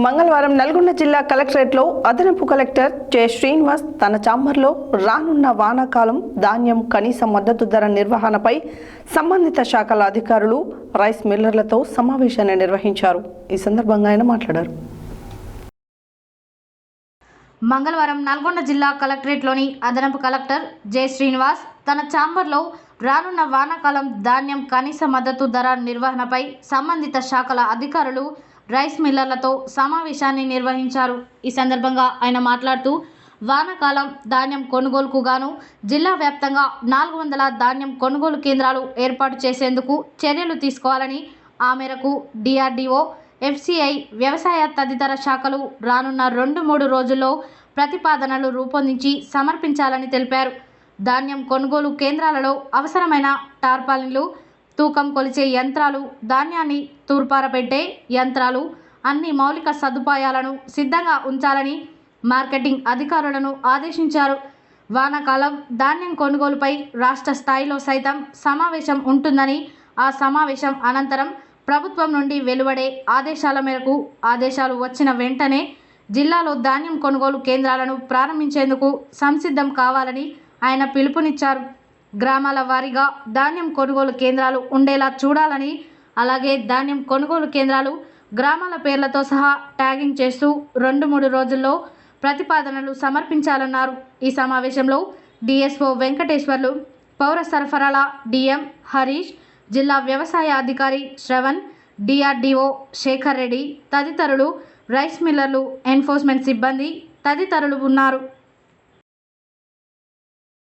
మంగళవారం నల్గొండ జిల్లా కలెక్టరేట్లో అదనపు కలెక్టర్ జె. శ్రీనివాస్ తన చాంబర్లో రానున్న వానాకాలం ధాన్యం కనీస మద్దతు ధర నిర్వహణపై సంబంధిత శాఖల అధికారులు రైస్ మిల్లర్లతో సమావేశాన్ని నిర్వహించారు. ఈ సందర్భంగా ఆయన మాట్లాడారు. మంగళవారం నల్గొండ జిల్లా కలెక్టరేట్లోని అదనపు కలెక్టర్ జె. శ్రీనివాస్ తన ఛాంబర్లో రానున్న వానాకాలం ధాన్యం కనీస మద్దతు ధర నిర్వహణపై సంబంధిత శాఖల అధికారులు రైస్ మిల్లర్లతో సమావేశాన్ని నిర్వహించారు. ఈ సందర్భంగా ఆయన మాట్లాడుతూ వానాకాలం ధాన్యం కొనుగోలుకు గాను జిల్లా వ్యాప్తంగా నాలుగు వందల ధాన్యం కొనుగోలు కేంద్రాలు ఏర్పాటు చేసేందుకు చర్యలు తీసుకోవాలని ఆ మేరకు డిఆర్డిఓ ఎఫ్సిఐ వ్యవసాయ తదితర శాఖలు రానున్న రెండు మూడు రోజుల్లో ప్రతిపాదనలు రూపొందించి సమర్పించాలని తెలిపారు. ధాన్యం కొనుగోలు కేంద్రాలలో అవసరమైన టార్పాలిన్లు తూకం కొలిచే యంత్రాలు ధాన్యాన్ని తూర్పారపెట్టే యంత్రాలు అన్ని మౌలిక సదుపాయాలను సిద్ధంగా ఉంచాలని మార్కెటింగ్ అధికారులను ఆదేశించారు. వానాకాలం ధాన్యం కొనుగోలుపై రాష్ట్ర స్థాయిలో సైతం సమావేశం ఉంటుందని ఆ సమావేశం అనంతరం ప్రభుత్వం నుండి వెలువడే ఆదేశాల మేరకు ఆదేశాలు వచ్చిన వెంటనే జిల్లాలో ధాన్యం కొనుగోలు కేంద్రాలను ప్రారంభించేందుకు సంసిద్ధం కావాలని ఆయన పిలుపునిచ్చారు. గ్రామాల వారీగా ధాన్యం కొనుగోలు కేంద్రాలు ఉండేలా చూడాలని అలాగే ధాన్యం కొనుగోలు కేంద్రాలు గ్రామాల పేర్లతో సహా ట్యాగింగ్ చేస్తూ రెండు మూడు రోజుల్లో ప్రతిపాదనలు సమర్పించాలన్నారు. ఈ సమావేశంలో డిఎస్ఓ వెంకటేశ్వర్లు పౌర సరఫరాల డిఎం హరీష్ జిల్లా వ్యవసాయ అధికారి శ్రవణ్ డిఆర్డిఓ శేఖర్ రెడ్డి తదితరులు రైస్ మిల్లర్లు ఎన్ఫోర్స్మెంట్ సిబ్బంది తదితరులు ఉన్నారు.